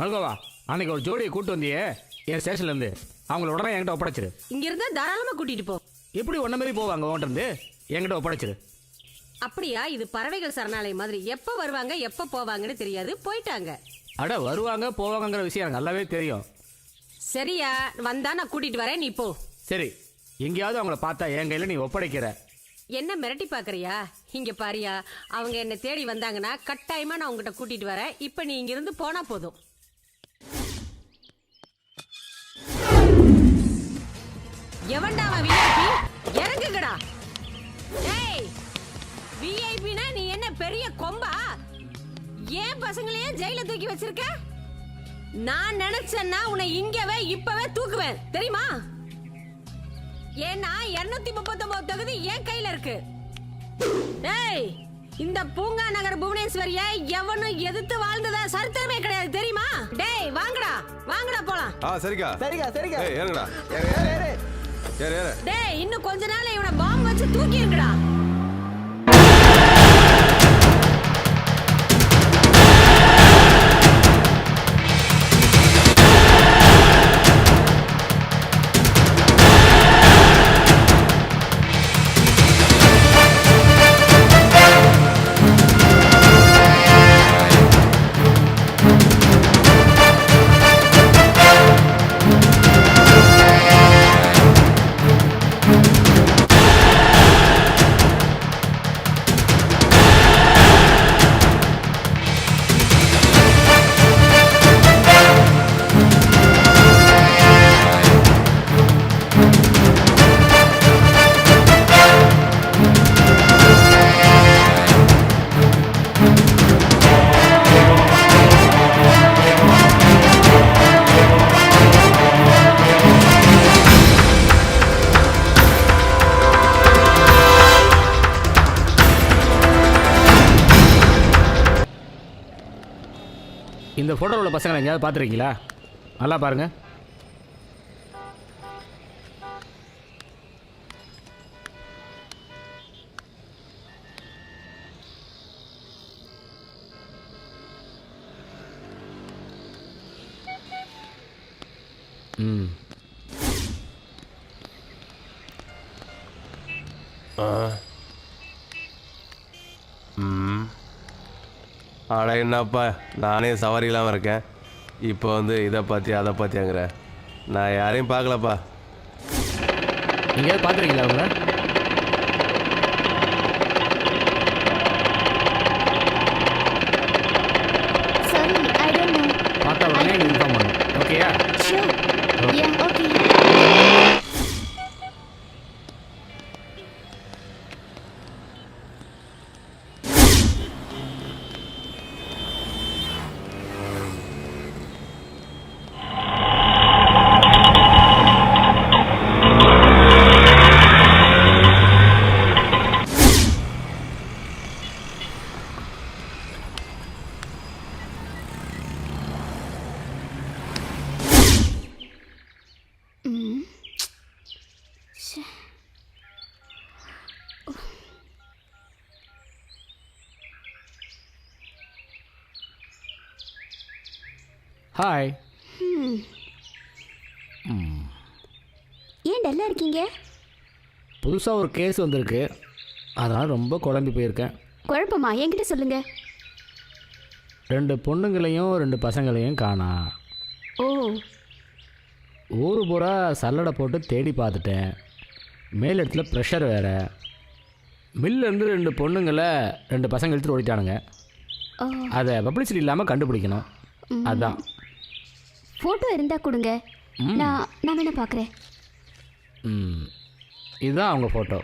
மல்கோவா அன்னைக்கு ஒரு ஜோடியை கூட்டு வந்தியே என் ஸ்டேஷன்லேருந்து அவங்கள உடனே என்கிட்ட ஒப்படைச்சிரு. இங்க இருந்தா தாராளமா கூட்டிட்டு போ. எப்படி ஒன்றை மாதிரி போவாங்க உன்கிட்ட இருந்து என்கிட்ட ஒப்படைச்சிரு. அப்படியா இது பறவைகள் சரணாலயம் மாதிரி. எப்ப வருவாங்க எப்ப போவாங்கன்னு தெரியாது. போயிட்டாங்க. அட வருவாங்க போவாங்கங்கிற விஷயம் எனக்கு நல்லாவே தெரியும். சரியா வந்தா நான் கூட்டிட்டு வரேன் நீ போ. சரி எங்கேயாவது அவங்கள பார்த்தா என் கையில் நீ ஒப்படைக்கிற. என்ன மிரட்டி பாக்குறியா? இங்க பாரியா அவங்க என்ன தேடி வந்தாங்கன்னா கட்டாயமா நான் உங்ககிட்ட கூட்டிட்டு வரேன். இப்ப நீ இங்க இருந்து போனா போதும். எவன்டா அவன் விஐபி இறங்குங்கடா. ஏய் விஐபினா நீ என்ன பெரிய கொம்பா? ஏன் பசங்களையே ஜெயில தூக்கி வச்சிருக்க? நான் நினைச்சேன்னா உன்னை இங்கவே இப்பவே தூக்குவேன். தெரியுமா? ஏன்னா 239 தொகுதி என் கையில இருக்கு. டேய் இந்த பூங்கா நகர் புவனேஸ்வரிய எவனும் எதிர்த்து வாழ்ந்ததா சரித்திரமே கிடையாது. தெரியுமா? டேய் வாங்கடா. வாங்கடா போலாம். ஆ சரிக்கா. சரிக்கா சரிக்கா. ஏறுங்கடா ஏறு, ஏறு, ஏறு. ஏறு டேய் இன்னும் கொஞ்ச நாள் இவனை பாம்பு வச்சு தூக்கி இருக்கடா இந்த ஃபோட்டோவில் உள்ள பசங்களை எங்கேயாவது பார்த்துருக்கீங்களா? நல்லா பாருங்க. ம். ஆனால் என்னப்பா? நானே சவாரி இல்லாமல் இருக்கேன். இப்போ வந்து இதை பற்றி அதை பற்றியாங்கிற நான் யாரையும் பார்க்கலப்பா. எங்கேயாவது பார்க்குறீங்களா அவங்கள? ஹாய் ஏன் டல்லா இருக்கீங்க? புதுசாக ஒரு கேஸ் வந்திருக்கு. அதனால் ரொம்ப குழம்பி போயிருக்கேன். குழப்பமா? என்கிட்ட சொல்லுங்க. ரெண்டு பொண்ணுங்களையும் ரெண்டு பசங்களையும் காணா. ஓ. ஊர் பூரா சல்லடை போட்டு தேடி பார்த்துட்டேன். மேல் இடத்துல ப்ரெஷர் வேறு மில்லேருந்து ரெண்டு பொண்ணுங்களை ரெண்டு பசங்க எடுத்துட்டு ஓடிட்டானுங்க. அதை பப்ளிசிட்டி இல்லாமல் கண்டுபிடிக்கணும். அதான். ஃபோட்டோ இருந்தா கொடுங்க. நான் நான் வேணா பார்க்குறேன். இதுதான் அவங்க ஃபோட்டோ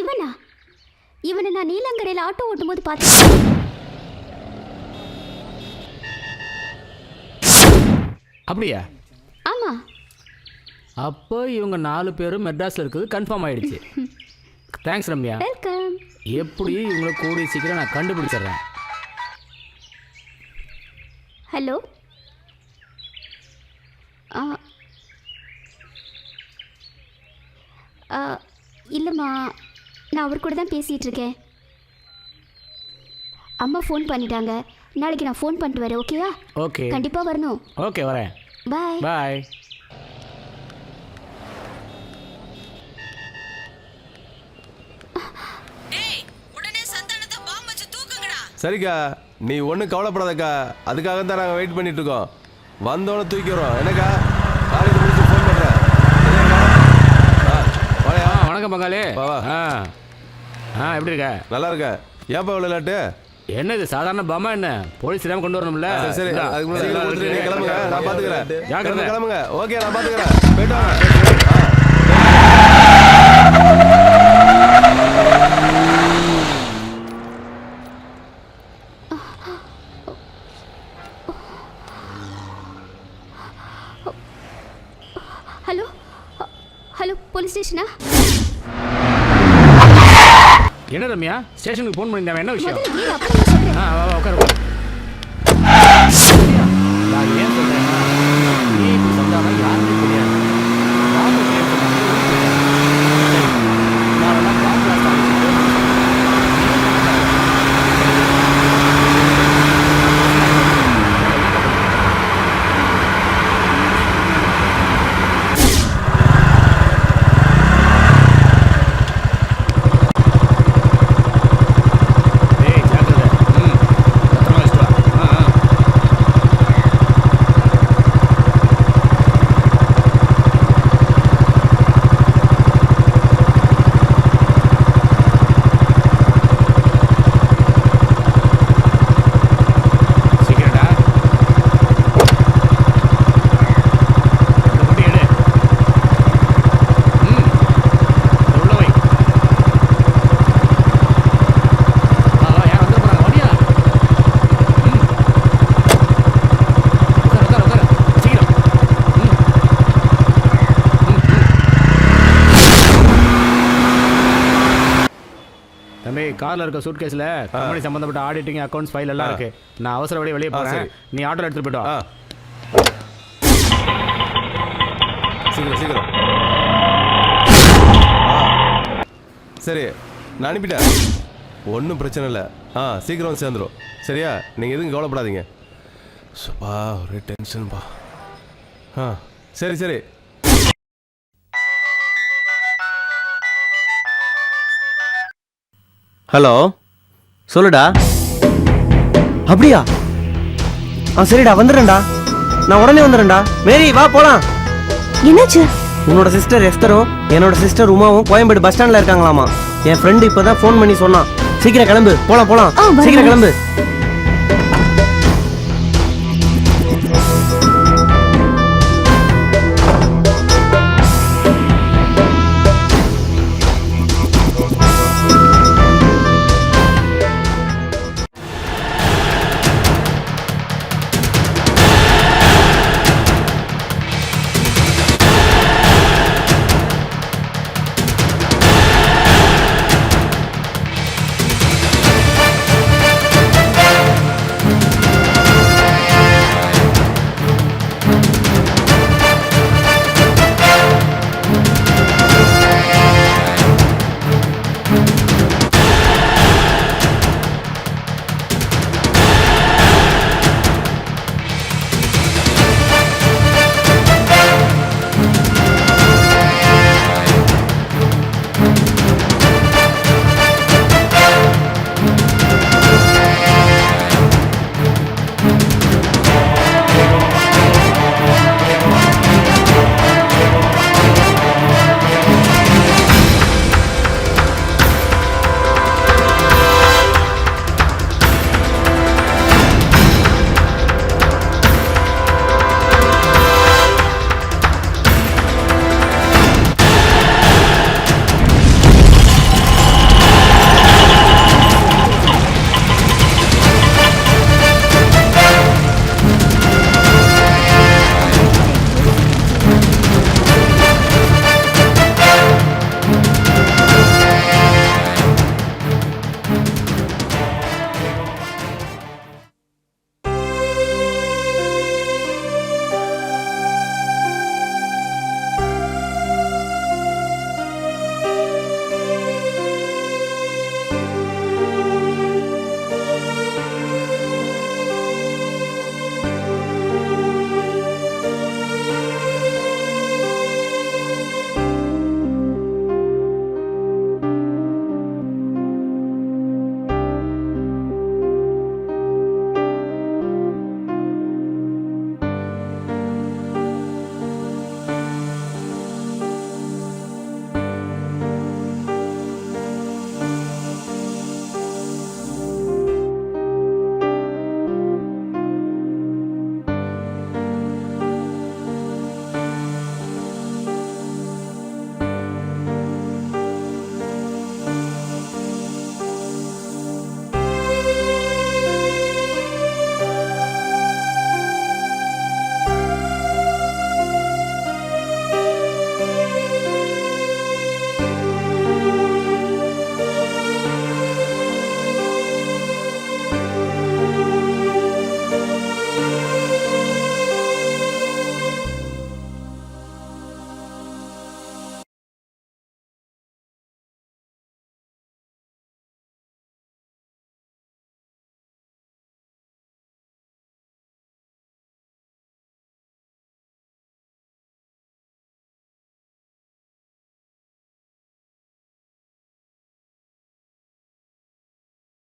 இவனா? இவனை நான் நீலங்கரையில் ஆட்டோ ஓட்டும் போது பார்த்தேன் அப்படியா? ஆமா. அப்போ இவங்க நாலு பேரும் மெட்ராஸில் இருக்கிறது கன்ஃபார்ம் ஆயிடுச்சு. தேங்க்ஸ் ரம்யா. வெல்கம் எப்படியும் இவங்களை கூடிய சீக்கிரம் நான் கண்டுபிடிச்சிடுறேன்? ஹலோ இல்லைம்மா நான் அவர் கூட தான் பேசிகிட்டு இருக்கேன். அம்மா ஃபோன் பண்ணிட்டாங்க. நாளைக்கு நான் ஃபோன் பண்ணிட்டு வரேன் ஓகேவா ஓகே கண்டிப்பாக வரணும். ஓகே வரேன். பாய் பாய் டேய் உடனே சந்தானத்தை பாம்பு வச்சு தூக்குங்கடா சரிக்கா நீ ஒன்றும் கவலைப்படாதக்கா. அதுக்காக தான் நாங்கள் வெயிட் பண்ணிட்டு இருக்கோம் வந்தோடனே தூக்கிறோம் என்னக்கா? காலேஜ் முடிச்சு ஃபோன் பண்ணுறேன் வணக்கம் பங்காளி வா, வா. ஆ. ஆ எப்படி இருக்க? நல்லா இருக்கேன் ஏன்ப்பா இவ்வளோ லேட்டு என்ன இது சாதாரண பம்மா என்ன? போலீஸ் இல்லாமல் கொண்டு வரணும்ல? சரி அதுக்கு முன்னாடி இருக்கு. கிளம்புங்க. நான் பார்த்துக்கிறேன் ஜாக்கிரதை. கிளம்புங்க, கிளம்புங்க. ஓகே நான் பார்த்துக்கிறேன் போயிட்டு வாங்க ஆ. ஹலோ அ, ஹலோ போலீஸ் ஸ்டேஷனா என்ன ரம்யா? ஸ்டேஷனுக்கு ஃபோன் பண்ணியிருந்தேன் என்ன விஷயம்? ஆ வா வா உட்காரு உட்காரு. நான் ஏன் சொல்றேன்னா நீ இப்படி சொல்லாம யாருமே தெரியாது பாம்பு பேர் சொன்னாங்க, ஊருக்கு தெரியாது. சரி, நான் வேணா பாம்பு blast ஆகிடுச்சு. ஏய் ஜாக்கிரதை ம் பத்திரமா வச்சுட்டு வா ஆ ஆ சீக்கிரம்டா இந்த முடி எடு ம் இதை உள்ள வை வா வா யார் வந்துட போறாங்க வாடியா ம் உட்கார் உட்கார் உட்கார் சீக்கிரம் ம் ம் ம் தம்பி கார்ல இருக்க சூட்கேஸ்ல கம்பெனி சம்பந்தப்பட்ட ஆடிட்டிங் அக்கவுண்ட்ஸ் ஃபைல் எல்லாம். இருக்கு. நான் அவசர வழி வெளியே போறேன். நீ ஆட்டோ எடுத்துட்டு போயிட்டு வா. சீக்கிரம் சீக்கிரம். சரி நான் அனுப்பிட்டேன். ஒன்றும் பிரச்சனை இல்லை. ஆ சீக்கிரம் வந்து சேர்ந்துரும். சரியா? நீங்கள் எதுவும் கவலைப்படாதீங்க. சுப்பா ஒரே டென்ஷன்ப்பா ஆ சரி சரி. ஹலோ சொல்லுடா. அப்படியா? ஆ சரிடா வந்துடுறேன்டா. நான் உடனே வந்துடுறேன்டா. மேரி வா போலாம். என்னாச்சு? உன்னோட சிஸ்டர் எஸ்தரும் என்னோட சிஸ்டர் உமாவும் கோயம்பேடு பஸ் ஸ்டாண்ட்ல இருக்காங்களாமா. என் ஃப்ரெண்டு இப்பதான் ஃபோன் பண்ணி சொன்னான். சீக்கிரம் கிளம்பு. போலாம் போலாம். சீக்கிரம். கிளம்பு.